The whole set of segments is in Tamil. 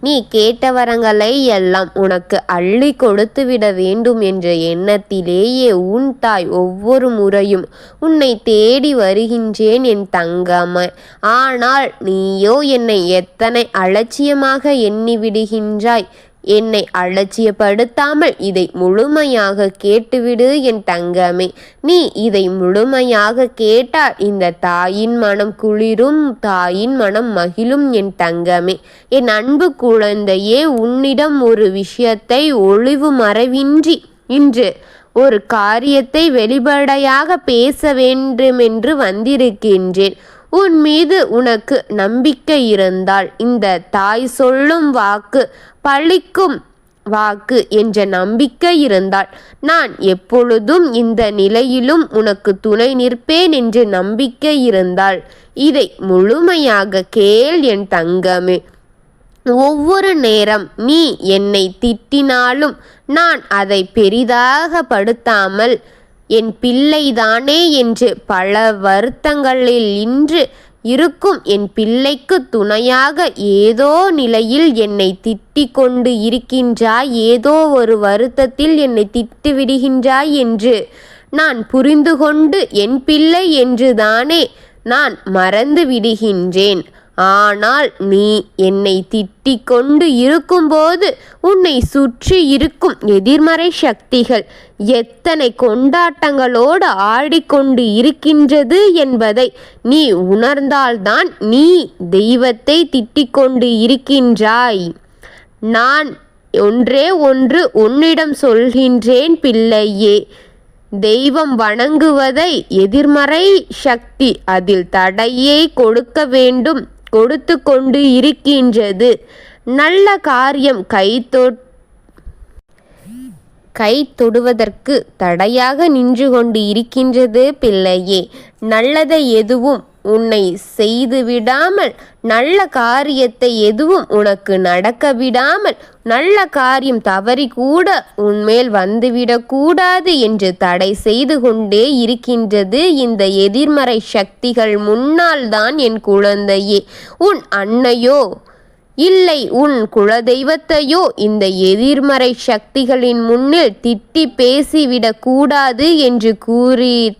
நீ கேட்ட வரங்களை எல்லாம் உனக்கு அள்ளி கொடுத்துவிட வேண்டும் என்ற எண்ணத்திலேயே உன் தாய் ஒவ்வொரு முறையும் உன்னை தேடி வருகின்றேன் என் தங்கம்மா. ஆனால் நீயோ என்னை எத்தனை அலட்சியமாக எண்ணி விடுகின்றாய். என்னை அலட்சியப்படுத்தாமல் இதை முழுமையாக கேட்டுவிடு என் தங்கமே. நீ இதை முழுமையாக கேட்டால் இந்த தாயின் மனம் குளிரும் தாயின் மனம் மகிழும் என் தங்கமே. என் அன்பு குழந்தையே உன்னிடம் ஒரு விஷயத்தை ஒளிவு மறைவின்றி இன்று ஒரு காரியத்தை வெளிப்படையாக பேச வேண்டுமென்று வந்திருக்கின்றேன். உன் மீது உனக்கு நம்பிக்கை இருந்தால் இந்த தாய் சொல்லும் வாக்கு பழிக்கும் வாக்கு என்ற நம்பிக்கை இருந்தால் நான் எப்பொழுதும் இந்த நிலையிலும் உனக்கு துணை நிற்பேன் என்று நம்பிக்கை இருந்தால் இதை முழுமையாக கேள் என் தங்கமே. ஒவ்வொரு நேரம் நீ என்னை திட்டினாலும் நான் அதை பெரிதாக படுத்தாமல் என் பிள்ளைதானே என்று பல வருத்தங்களில் இன்று இருக்கும் என் பிள்ளைக்கு துணையாக ஏதோ நிலையில் என்னை திட்டிக் கொண்டு இருக்கின்றாய் ஏதோ ஒரு வருத்தத்தில் என்னை திட்டு விடுகின்றாய் என்று நான் புரிந்து கொண்டு என் பிள்ளை என்றுதானே நான் மறந்து விடுகின்றேன். ஆனால் நீ என்னை திட்டிக் கொண்டு இருக்கும்போது உன்னை சுற்றி இருக்கும் எதிர்மறை சக்திகள் எத்தனை கொண்டாட்டங்களோடு ஆடிக்கொண்டு இருக்கின்றது என்பதை நீ உணர்ந்தால்தான் நீ தெய்வத்தை திட்டிக் கொண்டு இருக்கின்றாய். நான் ஒன்றே ஒன்று உன்னிடம் சொல்கின்றேன் பிள்ளையே. தெய்வம் வணங்குவதை எதிர்மறை சக்தி அதில் தடையை கொடுக்க வேண்டும். கொடுத்து கொண்டு இருக்கின்றது. நல்ல காரியம் கை கை தொடுவதற்கு தடையாக நின்று கொண்டு இருக்கின்றது பிள்ளையே. நல்லதை எதுவும் உன்னை செய்து விடாமல் நல்ல காரியத்தை எதுவும் உனக்கு நடக்க விடாமல் நல்ல காரியம் தவறி கூட உன்மேல் வந்துவிடக்கூடாது என்று தடை செய்து கொண்டே இருக்கின்றது இந்த எதிர்மறை சக்திகள் முன்னால் தான் என் குழந்தையே. உன் அன்னையோ இல்லை உன் குலதெய்வத்தையோ இந்த எதிர்மறை சக்திகளின் முன்னில் திட்டி பேசிவிடக் கூடாது என்று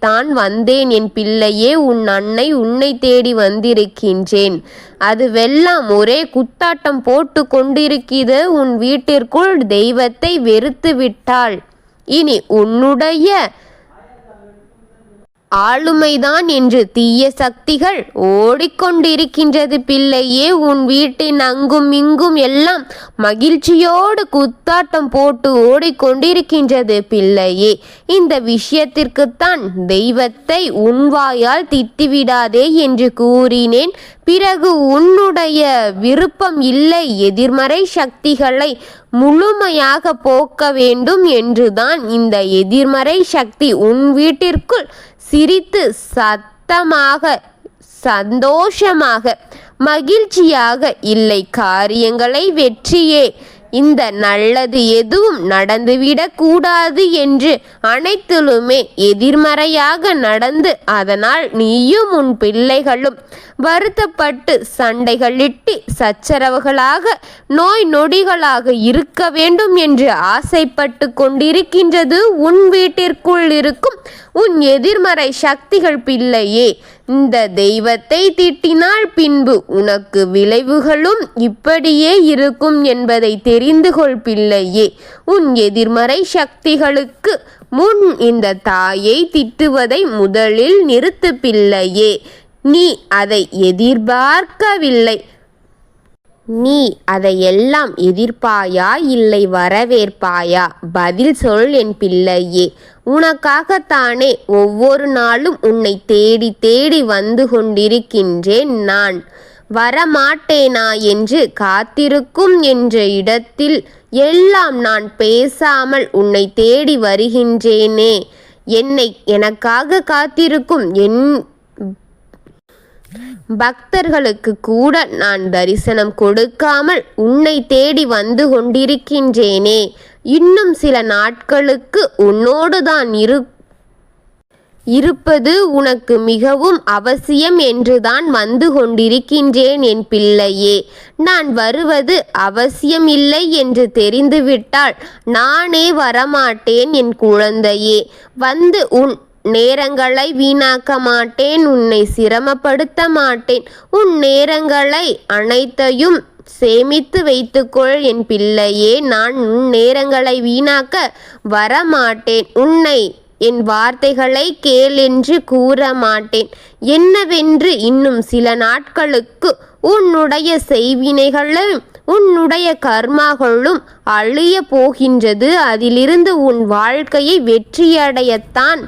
தான் வந்தேன். என் பிள்ளையே உன் அன்னை உன்னை தேடி வந்திருக்கின்றேன். அதுவெல்லாம் ஒரே குத்தாட்டம் போட்டு கொண்டிருக்கிறது. உன் வீட்டிற்குள் தெய்வத்தை வெறுத்து விட்டாள். இனி உன்னுடைய ஆளுமைதான் என்று தீய சக்திகள் ஓடிக்கொண்டிருக்கின்றது பிள்ளையே உன் வீட்டின் அங்கும் இங்கும் எல்லாம் மகிழ்ச்சியோடு குத்தாட்டம் போட்டு ஓடிக்கொண்டிருக்கின்றது பிள்ளையே. இந்த விஷயத்திற்குத்தான் தெய்வத்தை உன்வாயால் திட்டிவிடாதே என்று கூறினேன். பிறகு உன்னுடைய விருப்பம் இல்லை எதிர்மறை சக்திகளை முழுமையாக போக்க வேண்டும் என்றுதான் இந்த எதிர்மறை சக்தி உன் வீட்டிற்குள் சிரித்து சத்தமாக சந்தோஷமாக மகிழ்ச்சியாக இல்லை காரியங்களை வெற்றியே இந்த நல்லது எதுவும் நடந்துவிடக்கூடாது என்று அனைத்திலுமே எதிர்மறையாக நடந்து அதனால் நீயும் உன் பிள்ளைகளும் வருத்தப்பட்டு சண்டைகளிட்டு சச்சரவுகளாக நோய் நொடிகளாக இருக்க வேண்டும் என்று ஆசைப்பட்டு கொண்டிருக்கின்றது உன் வீட்டிற்குள் இருக்கும் உன் எதிர்மறை சக்திகள் பிள்ளையே. இந்த தெய்வத்தை திட்டினால் பின்பு உனக்கு விளைவுகளும் இப்படியே இருக்கும் என்பதை தெரிந்து கொள் பிள்ளையே உன் எதிர்மறை சக்திகளுக்கு முன் இந்த தாயை திட்டுவதை முதலில் நிறுத்து பிள்ளையே நீ அதை எதிர்பார்க்கவில்லை. நீ அதையெல்லாம் எதிர்ப்பாயா இல்லை வரவேற்பாயா? பதில் சொல் என் பிள்ளையே. உனக்காகத்தானே ஒவ்வொரு நாளும் உன்னை தேடி தேடி வந்து கொண்டிருக்கின்றேன் நான். வரமாட்டேனா என்று காத்திருக்கும் என்ற இடத்தில் எல்லாம் நான் பேசாமல் உன்னை தேடி வருகின்றேனே. என்னை எனக்காக காத்திருக்கும் என் பக்தர்களுக்கு கூட நான் தரிசனம் கொடுக்காமல் உன்னை தேடி வந்து கொண்டிருக்கின்றேனே. இன்னும் சில நாட்களுக்கு உன்னோடுதான் இரு இருப்பது உனக்கு மிகவும் அவசியம் என்றுதான் வந்து கொண்டிருக்கின்றேன் என் பிள்ளையே. நான் வருவது அவசியமில்லை என்று தெரிந்துவிட்டால் நானே வரமாட்டேன் என் குழந்தையே. வந்து உன் நேரங்களை வீணாக்க மாட்டேன் உன்னை சிரமப்படுத்த மாட்டேன். உன் நேரங்களை அனைத்தையும் சேமித்து வைத்துக்கொள் என் பிள்ளையே. நான் உன் நேரங்களை வீணாக்க வரமாட்டேன். உன்னை என் வார்த்தைகளை கேளென்று கூற மாட்டேன். என்னவென்று இன்னும் சில நாட்களுக்கு உன்னுடைய செய்வினைகளும் உன்னுடைய கர்மாகளும் அழிய போகின்றது. அதிலிருந்து உன் வாழ்க்கையை வெற்றியடையத்தான்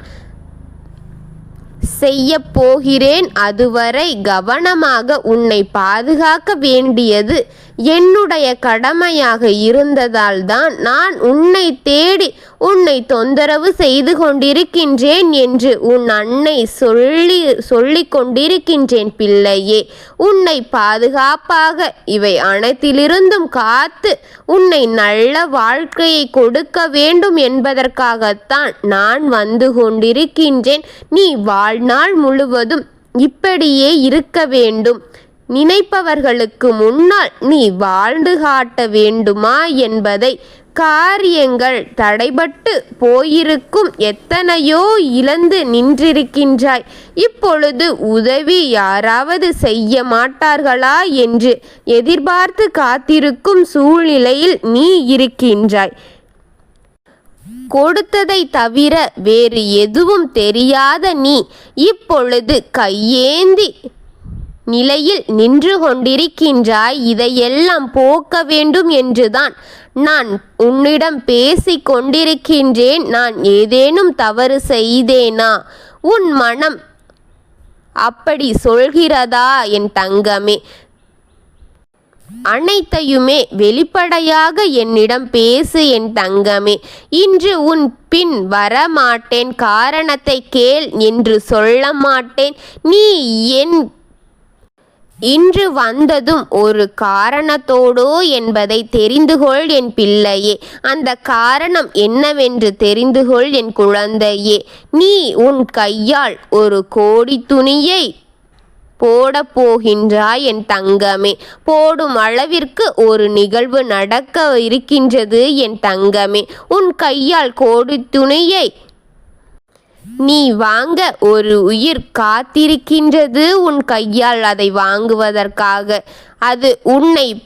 செய்ய போகிறேன் அதுவரை கவனமாக உன்னை பாதுகாக்க வேண்டியது என்னுடைய கடமையாக இருந்ததால் தான் நான் உன்னை தேடி உன்னை தொந்தரவு செய்து கொண்டிருக்கின்றேன் என்று உன் அன்னை சொல்லி சொல்லிக் கொண்டிருக்கின்றேன் பிள்ளையே. உன்னை பாதுகாப்பாக இவை அனைத்திலிருந்தும் காத்து உன்னை நல்ல வாழ்க்கையை கொடுக்க வேண்டும் என்பதற்காகத்தான் நான் வந்து கொண்டிருக்கின்றேன். நீ வாழ்நாள் முழுவதும் இப்படியே இருக்க வேண்டும். நினைப்பவர்களுக்கு முன்னால் நீ வாழ்ந்து காட்ட வேண்டுமா என்பதை காரியங்கள் தடைபட்டு போயிருக்கும் எத்தனையோ இழந்து நின்றிருக்கின்றாய். இப்பொழுது உதவி யாராவது செய்ய மாட்டார்களா என்று எதிர்பார்த்து காத்திருக்கும் சூழ்நிலையில் நீ இருக்கின்றாய். கொடுத்ததை தவிர வேறு எதுவும் தெரியாத நீ இப்பொழுது கையேந்தி நிலையில் நின்று கொண்டிருக்கின்றாய். இதையெல்லாம் போக்க வேண்டும் என்றுதான் நான் உன்னிடம் பேசிக் கொண்டிருக்கின்றேன். நான் ஏதேனும் தவறு செய்தேனா? உன் மனம் அப்படி சொல்கிறதா என் தங்கமே? அனைத்தையுமே வெளிப்படையாக என்னிடம் பேசு என் தங்கமே. இன்று உன் பின் வரமாட்டேன். காரணத்தை கேள் என்று சொல்ல மாட்டேன். நீ என் இன்று வந்ததும் ஒரு காரணத்தோடோ என்பதை தெரிந்துகொள் என் பிள்ளையே. அந்த காரணம் என்னவென்று தெரிந்துகொள் என் குழந்தையே. நீ உன் கையால் ஒரு கோடி துணியை போட போகின்றாய் என் தங்கமே. போடும் அளவிற்கு ஒரு நிகழ்வு நடக்க இருக்கின்றது என் தங்கமே. உன் கையால் கோடி துணியை நீ வாங்க ஒரு உயிர் காத்திருக்கின்றது உன் கையால் அதை வாங்குவதற்காக. அது உன்னை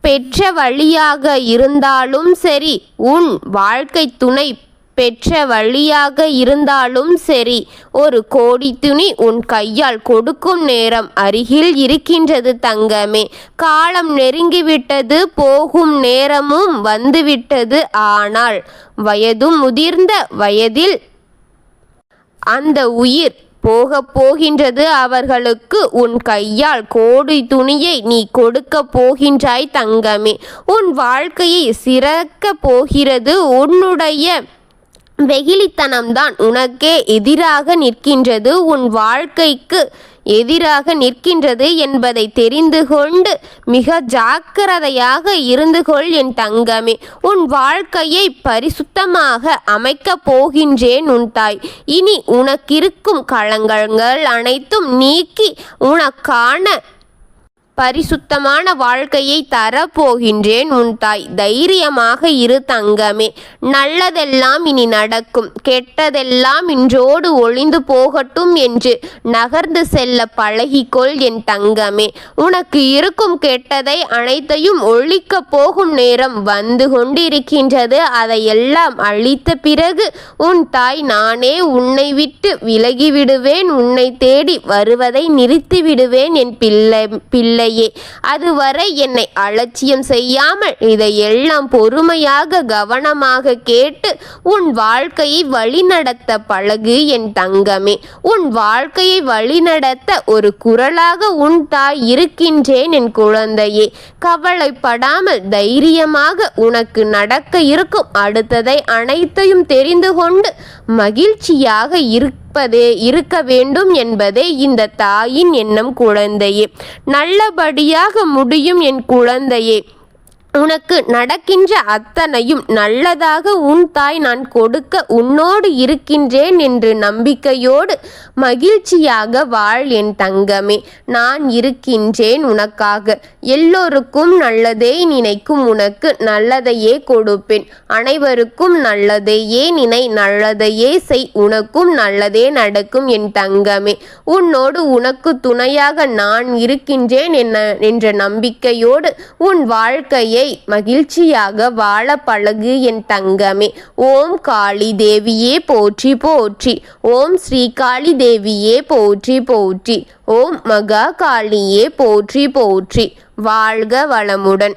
பெற்ற வழியாக இருந்தாலும் சரி உன் வாழ்க்கை துணை பெற்ற வழியாக இருந்தாலும் சரி ஒரு கோடி துணி உன் கையால் கொடுக்கும் நேரம் அருகில் இருக்கின்றது தங்கமே. காலம் நெருங்கிவிட்டது போகும் நேரமும் வந்துவிட்டது ஆனால் வயதும் முதிர்ந்த வயதில் அந்த உயிர் போகப் போகின்றது அவர்களுக்கு. உன் கையால் கோடி துணியை நீ கொடுக்க போகின்றாய் தங்கமே. உன் வாழ்க்கையை சிறக்க போகிறது உன்னுடைய வெகிலித்தனம்தான் உனக்கே எதிராக நிற்கின்றது உன் வாழ்க்கைக்கு எதிராக நிற்கின்றது என்பதை தெரிந்து கொண்டு மிக ஜாக்கிரதையாக இருந்து கொள் என் தங்கமே. உன் வாழ்க்கையை பரிசுத்தமாக அமைக்கப் போகின்றேன் உன் தாய். இனி உனக்கிருக்கும் களங்கங்கள் அனைத்தும் நீக்கி உனக்கான பரிசுத்தமான வாழ்க்கையை தரப்போகின்றேன் உன் தாய். தைரியமாக இரு தங்கமே. நல்லதெல்லாம் இனி நடக்கும். கெட்டதெல்லாம் இன்றோடு ஒளிந்து போகட்டும் என்று நகர்ந்து செல்ல பழகிக்கொள் என் தங்கமே. உனக்கு இருக்கும் கெட்டதை அனைத்தையும் ஒழிக்க போகும் நேரம் வந்து கொண்டிருக்கின்றது. அதையெல்லாம் அழித்த பிறகு உன் தாய் நானே உன்னை விட்டு விலகிவிடுவேன். உன்னை தேடி வருவதை நிறுத்திவிடுவேன் என் பிள்ளை பிள்ளை இல்லையே. அதுவரை என்னை அலட்சியம் செய்யாமல் இதையெல்லாம் பொறுமையாக கவனமாக கேட்டு உன் வாழ்க்கையை வழிநடத்த பழகு என் தங்கமே. உன் வாழ்க்கையை வழிநடத்த ஒரு குரலாக உன் தாய் இருக்கின்றேன் என் குழந்தையே. கவலைப்படாமல் தைரியமாக உனக்கு நடக்க இருக்கும். அடுத்ததை அனைத்தையும் தெரிந்து கொண்டு மகிழ்ச்சியாக இருக்க இருப்பதே இருக்க வேண்டும் என்பதே இந்த தாயின் எண்ணம் குழந்தையே. நல்லபடியாக முடியும் என் குழந்தையே. உனக்கு நடக்கின்ற அத்தனையும் நல்லதாக உன் தாய் நான் கொடுக்க உன்னோடு இருக்கின்றேன் என்று நம்பிக்கையோடு மகிழ்ச்சியாக வாழ் என் தங்கமே. நான் இருக்கின்றேன் உனக்காக. எல்லோருக்கும் நல்லதே நினைக்கும் உனக்கு நல்லதையே கொடுப்பேன். அனைவருக்கும் நல்லதையே நினை நல்லதையே செய். உனக்கும் நல்லதே நடக்கும் என் தங்கமே. உன்னோடு உனக்கு துணையாக நான் இருக்கின்றேன் என்ன என்ற நம்பிக்கையோடு உன் வாழ்க்கையை மகிழ்ச்சியாக வாழ பழகு என் தங்கமே. ஓம் காளி தேவியே போற்றி போற்றி. ஓம் ஸ்ரீ காளி தேவியே போற்றி போற்றி. ஓம் மகா காளியே போற்றி போற்றி. வாழ்க வளமுடன்.